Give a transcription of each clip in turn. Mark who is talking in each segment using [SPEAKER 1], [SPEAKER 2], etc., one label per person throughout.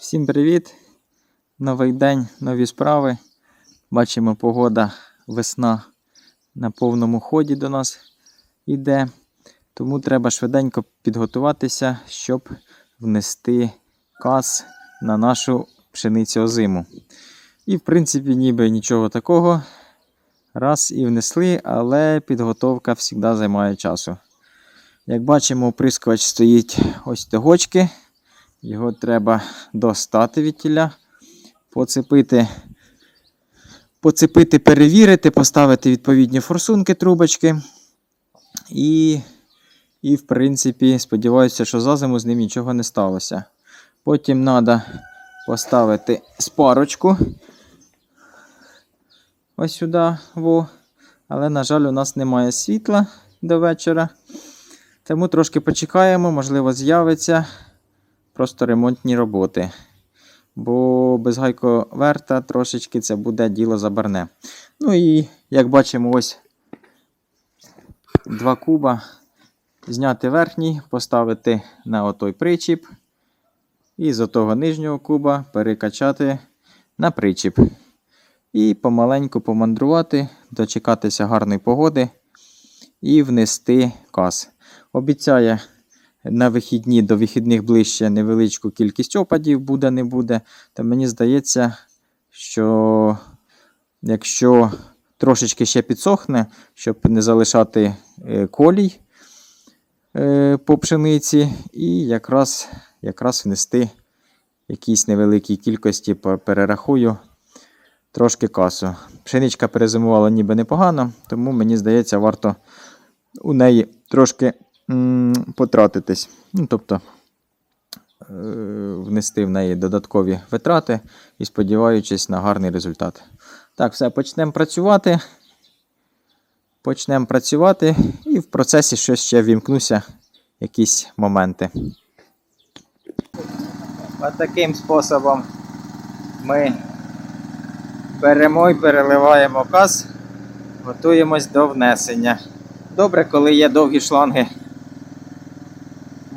[SPEAKER 1] Всім привіт! Новий день, нові справи. Бачимо, погода, весна на повному ході до нас йде. Тому треба швиденько підготуватися, щоб внести каз на нашу пшеницю озиму. І, в принципі, ніби нічого такого. Раз і внесли, але підготовка завжди займає часу. Як бачимо, оприскувач стоїть ось тогочки. Його треба достати від тіля, поцепити, поцепити, перевірити, поставити відповідні форсунки, трубочки. І, і в принципі, сподіваюся, що за зиму з ним нічого не сталося. Потім треба поставити спарочку. Ось сюди. Во. Але, на жаль, у нас немає світла до вечора. Тому трошки почекаємо, можливо, з'явиться просто ремонтні роботи. Бо без гайковерта трошечки це буде діло забарне. Ну і як бачимо, ось два куба. Зняти верхній, поставити на отой причіп. І з отого нижнього куба перекачати на причіп. І помаленьку помандрувати, дочекатися гарної погоди і внести каз. Обіцяє на вихідні до вихідних ближче невеличку кількість опадів буде, не буде. Та мені здається, що якщо трошечки ще підсохне, щоб не залишати е, колій е, по пшениці, і якраз, якраз внести якісь невеликій кількості, перерахую трошки касу. Пшеничка перезимувала ніби непогано, тому мені здається, варто у неї трошки потратитись. Ну, тобто е, внести в неї додаткові витрати і сподіваючись на гарний результат. Так, все, почнемо працювати. Почнемо працювати і в процесі щось ще вімкнуся, якісь моменти. Ось таким способом ми беремо і переливаємо газ, готуємось до внесення. Добре, коли є довгі шланги,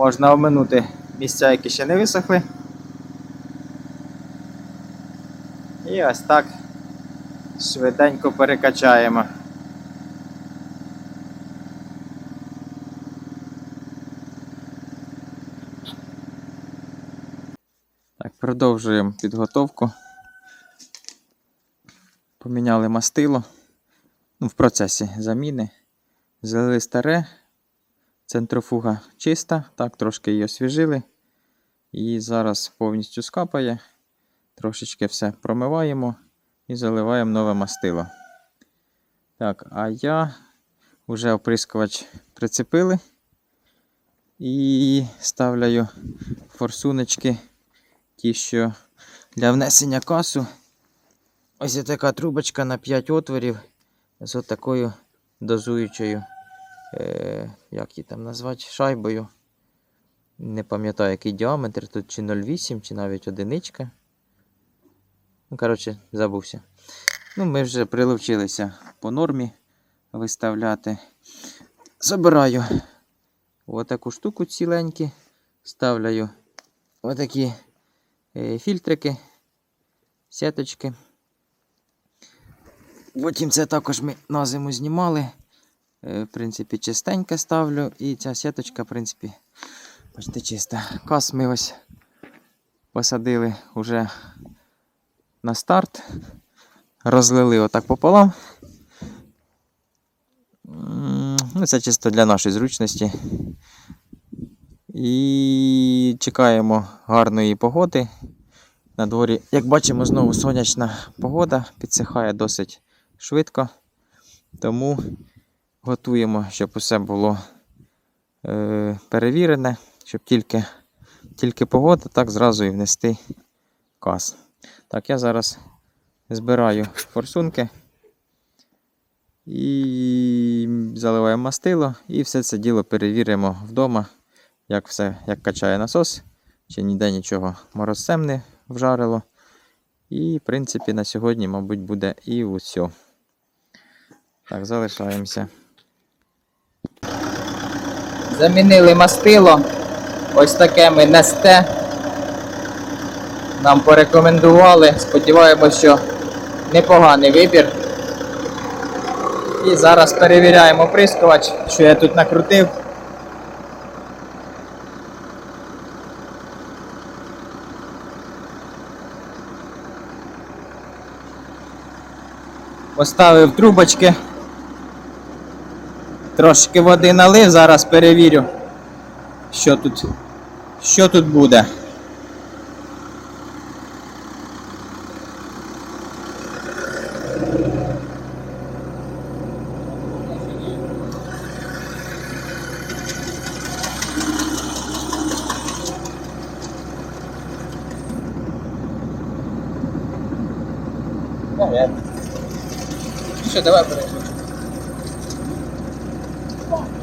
[SPEAKER 1] можна оминути місця, які ще не висохли. І ось так швиденько перекачаємо. Так, продовжуємо підготовку. Поміняли мастило. Ну, в процесі заміни. Залили старе, центрофуга чиста, так, трошки її освіжили. І зараз повністю скапає. Трошечки все промиваємо і заливаємо нове мастило. Так, а я вже оприскувач прицепили і ставляю форсуночки, ті, що для внесення касу. Ось є така трубочка на 5 отворів з отакою дозуючою, е, як її там назвати, шайбою. Не пам'ятаю, який діаметр, тут чи 0,8, чи навіть одиничка. Ну, коротше, забувся. Ну, ми вже приловчилися по нормі виставляти. Забираю отаку штуку ціленькі, ставляю отакі е, фільтрики, сеточки. Потім це також ми на зиму знімали. Е, В принципі, чистеньке ставлю. І ця сіточка, в принципі, почти чиста. Кас ми ось посадили вже на старт. Розлили отак пополам. Ну, це чисто для нашої зручності. І чекаємо гарної погоди. На дворі, як бачимо, знову сонячна погода, підсихає досить швидко. Тому готуємо, щоб усе було е, перевірене, щоб тільки, тільки погода, так зразу і внести каз. Так, я зараз збираю форсунки і заливаю мастило, і все це діло перевіримо вдома, як все, як качає насос, чи ніде нічого морозцем не вжарило. І, в принципі, на сьогодні, мабуть, буде і усе. Так, залишаємося. Замінили мастило. Ось таке ми несте. нам порекомендували. Сподіваємось, що непоганий вибір. І зараз перевіряємо прискувач, що я тут накрутив. Поставив трубочки. Трошки води налив, зараз перевірю, що тут, що тут буде. Що, давай перейдемо. 봐.